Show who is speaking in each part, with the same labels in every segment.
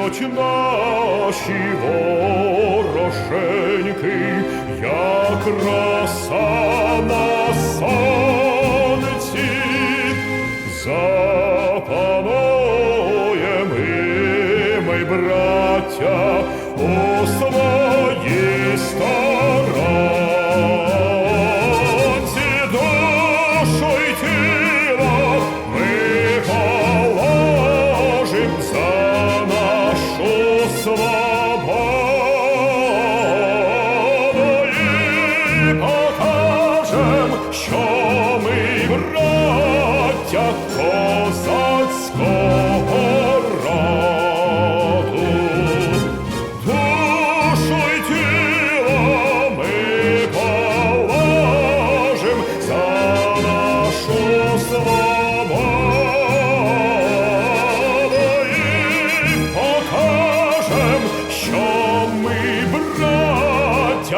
Speaker 1: Згинуть наші вороженьки, як роса.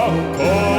Speaker 1: Jacob.